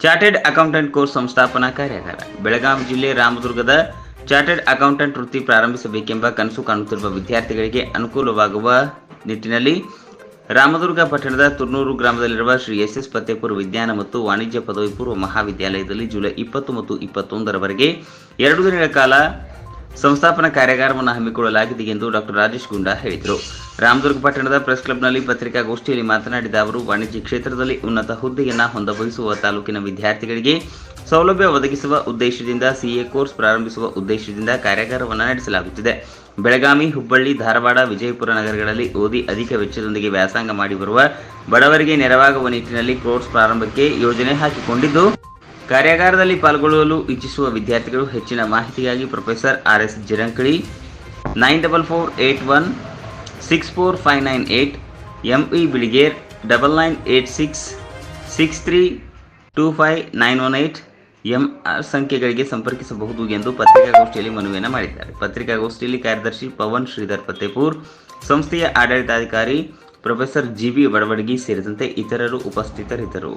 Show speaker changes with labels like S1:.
S1: Chartered accountant course ಸಂಸ್ಥಾಪನಾ ಕಾರ್ಯಾಗಾರ ಬೆಳಗಾವಿ ಜಿಲ್ಲೆ ರಾಮದುರ್ಗದ ಚಾರ್ಟೆಡ್ ಅಕೌಂಟೆಂಟ್ ವೃತ್ತಿ ಪ್ರಾರಂಭಿಸಬೇಕೆಂಬ ಕನಸು ಕಾಣುತ್ತಿರುವ ವಿದ್ಯಾರ್ಥಿಗಳಿಗೆ ಅನುಕೂಲವಾಗುವ ನಿಟ್ಟಿನಲ್ಲಿ ರಾಮದುರ್ಗ ಪಟ್ಟಣದ ತುರ್ನೂರು ಗ್ರಾಮದಲ್ಲಿರುವ ಶ್ರೀ ಎಸ್ ಎಸ್ ಪತ್ತೆಪುರ ವಿಜ್ಞಾನ ಮತ್ತು ವಾಣಿಜ್ಯ ಪದವಿ ಪೂರ್ವ ಮಹಾವಿದ್ಯಾಲಯದಲ್ಲಿ ಜುಲೈ ಇಪ್ಪತ್ತು ಮತ್ತು ಇಪ್ಪತ್ತೊಂದರವರೆಗೆ ಎರಡು ದಿನಗಳ ಕಾಲ ಸಂಸ್ಥಾಪನಾ ಕಾರ್ಯಾಗಾರವನ್ನು ಹಮ್ಮಿಕೊಳ್ಳಲಾಗಿದೆ ಎಂದು ಡಾಕ್ಟರ್ ರಾಜೇಶ್ ಗುಂಡಾ ಹೇಳಿದರು. ರಾಮದುರ್ಗ ಪಟ್ಟಣದ ಪ್ರೆಸ್ ಕ್ಲಬ್ನಲ್ಲಿ ಪತ್ರಿಕಾಗೋಷ್ಠಿಯಲ್ಲಿ ಮಾತನಾಡಿದ ಅವರು, ವಾಣಿಜ್ಯ ಕ್ಷೇತ್ರದಲ್ಲಿ ಉನ್ನತ ಹುದ್ದೆಯನ್ನು ಹೊಂದಬಯಸುವ ತಾಲೂಕಿನ ವಿದ್ಯಾರ್ಥಿಗಳಿಗೆ ಸೌಲಭ್ಯ ಒದಗಿಸುವ ಉದ್ದೇಶದಿಂದ, ಸಿಎ ಕೋರ್ಸ್ ಪ್ರಾರಂಭಿಸುವ ಉದ್ದೇಶದಿಂದ ಕಾರ್ಯಾಗಾರವನ್ನು ನಡೆಸಲಾಗುತ್ತಿದೆ. ಬೆಳಗಾವಿ, ಹುಬ್ಬಳ್ಳಿ, ಧಾರವಾಡ, ವಿಜಯಪುರ ನಗರಗಳಲ್ಲಿ ಓದಿ ಅಧಿಕ ವೆಚ್ಚದೊಂದಿಗೆ ವ್ಯಾಸಂಗ ಮಾಡಿ ಬರುವ ಬಡವರಿಗೆ ನೆರವಾಗುವ ನಿಟ್ಟಿನಲ್ಲಿ ಕೋರ್ಸ್ ಪ್ರಾರಂಭಕ್ಕೆ ಯೋಜನೆ ಹಾಕಿಕೊಂಡಿದ್ದು ಕಾರ್ಯಾಗಾರದಲ್ಲಿ ಪಾಲ್ಗೊಳ್ಳಲು ಇಚ್ಛಿಸುವ ವಿದ್ಯಾರ್ಥಿಗಳು ಹೆಚ್ಚಿನ ಮಾಹಿತಿಗಾಗಿ professor R S ಜಿರಂಕಳಿ nine double four eight one six four five nine eight M E ಬಿಳಿಗೇರ್ double nine eight six six three two five nine one eight M R ಸಂಖ್ಯೆಗಳಿಗೆ ಸಂಪರ್ಕಿಸಬಹುದು ಎಂದು ಪತ್ರಿಕಾಗೋಷ್ಠಿಯಲ್ಲಿ ಮನವಿಯನ್ನು ಮಾಡಿದ್ದಾರೆ. ಪತ್ರಿಕಾಗೋಷ್ಠಿಯಲ್ಲಿ ಕಾರ್ಯದರ್ಶಿ ಪವನ್ ಶ್ರೀಧರ್ ಫತೇಪುರ್ ಸಂಸ್ಥೆಯ ಆಡಳಿತಾಧಿಕಾರಿ ಪ್ರೊಫೆಸರ್ ಜಿ ಬಿ ಬಡವಡಗಿ ಸೇರಿದಂತೆ ಇತರರು ಉಪಸ್ಥಿತರಿದ್ದರು.